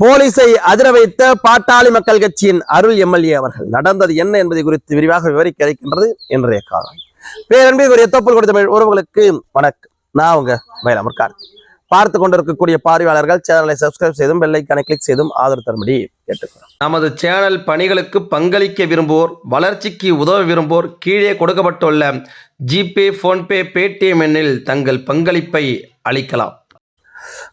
போலீஸை அதிர வைத்த பாட்டாளி மக்கள் கட்சியின் அருள் எம்எல்ஏ அவர்கள். நடந்தது என்ன என்பதை குறித்து விரிவாக விவரிக்க இருக்கின்றது இன்றைய காலம் பேரன்பிற்குரிய தொப்புள் கொடுத்த தமிழ் உறவுகளுக்கு வணக்கம். நான் உங்க மயிலாமர் கார்த்தி. பார்த்து கொண்டிருக்கக்கூடிய பார்வையாளர்கள் சேனலை சப்ஸ்கிரைப் செய்தும் பெல்லைக்கானை கிளிக் செய்தும் ஆதரவு தரும்படி கேட்டுக்கிறோம் நமது சேனல் பணிகளுக்கு பங்களிக்க விரும்புவோர் வளர்ச்சிக்கு உதவ விரும்புவோர் கீழே கொடுக்கப்பட்டுள்ள ஜிபே போன்பே பேடிஎம் எண்ணில் தங்கள் பங்களிப்பை அளிக்கலாம்.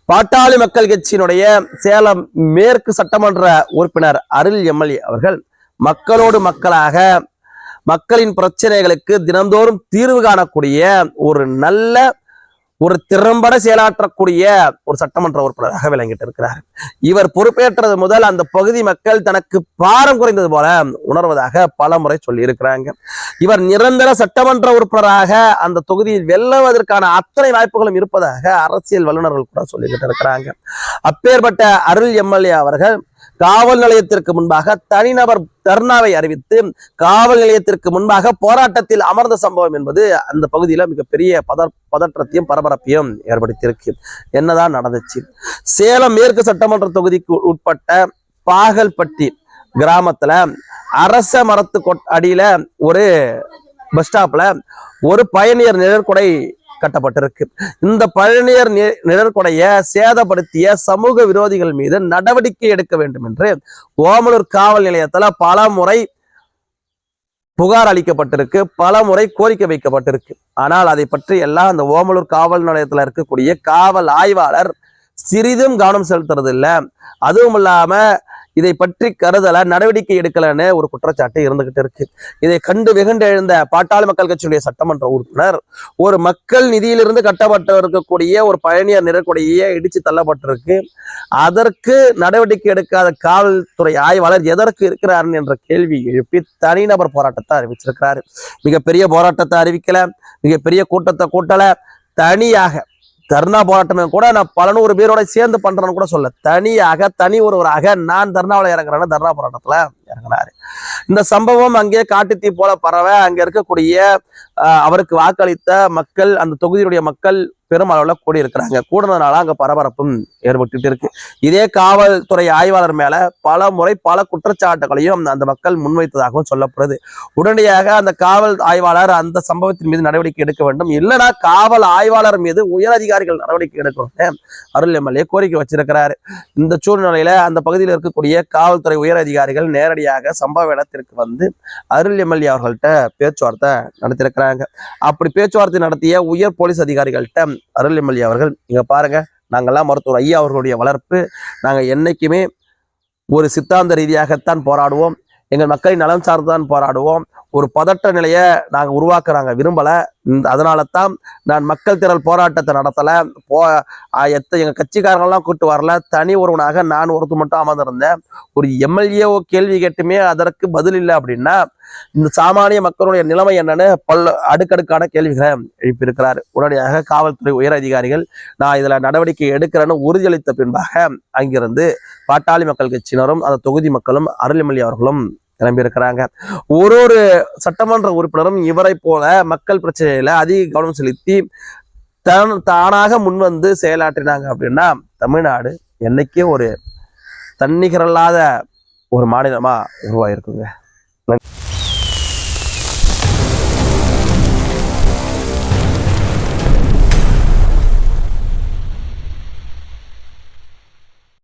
பாட்டாளி மக்கள் கட்சியினுடைய சேலம் மேற்கு சட்டமன்ற உறுப்பினர் அருள் எம்எல்ஏ அவர்கள் மக்களோடு மக்களாக மக்களின் பிரச்சனைகளுக்கு தினந்தோறும் தீர்வு காணக்கூடிய ஒரு நல்ல ஒரு திறம்பட செயலாற்றக்கூடிய ஒரு சட்டமன்ற உறுப்பினராக விளங்கிட்டு இருக்கிறார். இவர் பொறுப்பேற்றது முதல் அந்த பகுதி மக்கள் தனக்கு பாரம் குறைந்தது போல உணர்வதாக பல முறை சொல்லி இருக்கிறாங்க இவர் நிரந்தர சட்டமன்ற உறுப்பினராக அந்த தொகுதியில் வெல்லுவதற்கான அத்தனை வாய்ப்புகளும் இருப்பதாக அரசியல் வல்லுநர்கள் கூட சொல்லிக்கிட்டு இருக்கிறாங்க. அப்பேற்பட்ட அருள் எம்எல்ஏ அவர்கள் காவல் நிலையத்திற்கு முன்பாக தனிநபர் தர்ணாவை அறிவித்து காவல் நிலையத்திற்கு முன்பாக போராட்டத்தில் அமர்ந்த சம்பவம் என்பது அந்த பகுதியில் மிகப்பெரிய பத பதற்றத்தையும் பரபரப்பையும் ஏற்படுத்தியிருக்கு. என்னதான் நடந்துச்சு? சேலம் மேற்கு சட்டமன்ற தொகுதிக்கு உட்பட்ட பாகல்பட்டி கிராமத்துல அரச மரத்து கொட் அடியில ஒரு பஸ் ஸ்டாப்ல ஒரு பயணியர் நிழற்குடை கட்டப்பட்டிருக்கு. இந்த பழனியர் நிழற்குடைய சேதப்படுத்திய சமூக விரோதிகள் மீது நடவடிக்கை எடுக்க வேண்டும் என்று ஓமலூர் காவல் நிலையத்துல பல முறை புகார் அளிக்கப்பட்டிருக்கு. பல முறை கோரிக்கை வைக்கப்பட்டிருக்கு. ஆனால் அதை பற்றி எல்லாம் அந்த ஓமலூர் காவல் நிலையத்துல இருக்கக்கூடிய காவல் ஆய்வாளர் சிறிதும் கவனம் செலுத்துறது இல்ல அதுவும் இல்லாம இதை பற்றி கருதல நடவடிக்கை எடுக்கலன்னு ஒரு குற்றச்சாட்டு இருந்துகிட்டு இருக்கு. இதை கண்டு வெகுண்டு எழுந்த பாட்டாளி மக்கள் கட்சியுடைய சட்டமன்ற உறுப்பினர் ஒரு மக்கள் நிதியிலிருந்து கட்டப்பட்டு இருக்கக்கூடிய ஒரு பயணியர் நிறக்கூடிய இடிச்சு தள்ளப்பட்டிருக்கு. அதற்கு நடவடிக்கை எடுக்காத காவல்துறை ஆய்வாளர் எதற்கு இருக்கிறார் என்ற கேள்வி எழுப்பி தனிநபர் போராட்டத்தை அறிவிச்சிருக்கிறாரு. மிகப்பெரிய போராட்டத்தை அறிவிக்கல மிகப்பெரிய கூட்டத்தை கூட்டல தனியாக தர்ணா போராட்டமே கூட நான் பல நூறு பேரோட சேர்ந்து பண்றேன்னு கூட சொல்ல தனியாக தனி ஒருவராக நான் தர்ணாவில் இறங்குறேன்னு தர்ணா போராட்டத்துல இறங்கினாரு. இந்த சம்பவம் அங்கே காட்டுத்தீ போல பரவ அங்க இருக்கக்கூடிய அவருக்கு வாக்களித்த மக்கள் அந்த தொகுதியுடைய மக்கள் பெரும் அளவுல கூடி கூடுனதுனால அங்க பரபரப்பும் ஏற்பட்டு இருக்கு. இதே காவல்துறை ஆய்வாளர் மேல பல முறை பல குற்றச்சாட்டுகளையும் அந்த- அந்த மக்கள் முன்வைத்ததாகவும் சொல்லப்படுது. உடனடியாக அந்த காவல் ஆய்வாளர் அந்த சம்பவத்தின் மீது நடவடிக்கை எடுக்க வேண்டும். இல்லைனா காவல் ஆய்வாளர் மீது உயர் அதிகாரிகள் நடவடிக்கை எடுக்கணும் அருள் எம்எல்ஏ கோரிக்கை வச்சிருக்கிறாரு. இந்த சூழ்நிலையில அந்த பகுதியில் இருக்கக்கூடிய காவல்துறை உயர் அதிகாரிகள் நேரடியாக சம்பவ இடத்திற்கு வந்து அருள் எம்எல்ஏ அவர்கள்ட்ட பேச்சுவார்த்தை நடத்தியிருக்கிறாங்க. அப்படி பேச்சுவார்த்தை நடத்திய உயர் போலீஸ் அதிகாரிகள்ட்ட அருள் எம்எல்ஏ அவர்கள் இங்கே பாருங்க நாங்கெல்லாம் மருத்துவர் ஐயா அவர்களுடைய வளர்ப்பு. நாங்க என்னைக்குமே ஒரு சித்தாந்த ரீதியாகத்தான் போராடுவோம். எங்கள் மக்களின் நலன் சார்ந்துதான் போராடுவோம். ஒரு பதட்ட நிலையை நாங்கள் உருவாக்குறாங்க விரும்பலை. இந்த- அதனால தான் நான் மக்கள் திரள் போராட்டத்தை நடத்தலை. போ எத்த எங்கள் கட்சிக்காரங்களாம் கூட்டு வரல. தனி ஒருவனாக நான் ஒருத்தர் மட்டும் அமர்ந்திருந்தேன். ஒரு எம்எல்ஏஓ கேள்வி கேட்டுமே அதற்கு பதில் இல்லை அப்படின்னா இந்த சாமானிய மக்களுடைய நிலைமை என்னன்னு பல்ல அடுக்கடுக்கான கேள்விகளை எழுப்பியிருக்கிறார். உடனடியாக காவல்துறை உயர் அதிகாரிகள் நான் இதில் நடவடிக்கை எடுக்கிறேன்னு உறுதியளித்த பின்பாக அங்கிருந்து பாட்டாளி மக்கள் கட்சியினரும் அந்த தொகுதி மக்களும் அருள்மொழி அவர்களும் கிளம்பியிருக்கிறாங்க. ஒரு ஒரு சட்டமன்ற உறுப்பினரும் இவரை போல மக்கள் பிரச்சனையில அதிக கவனம் செலுத்தி தன் தானாக முன்வந்து செயலாற்றினாங்க அப்படின்னா தமிழ்நாடு என்னைக்கே ஒரு தன்னிகரல்லாத ஒரு மாநிலமா உருவாயிருக்குங்க.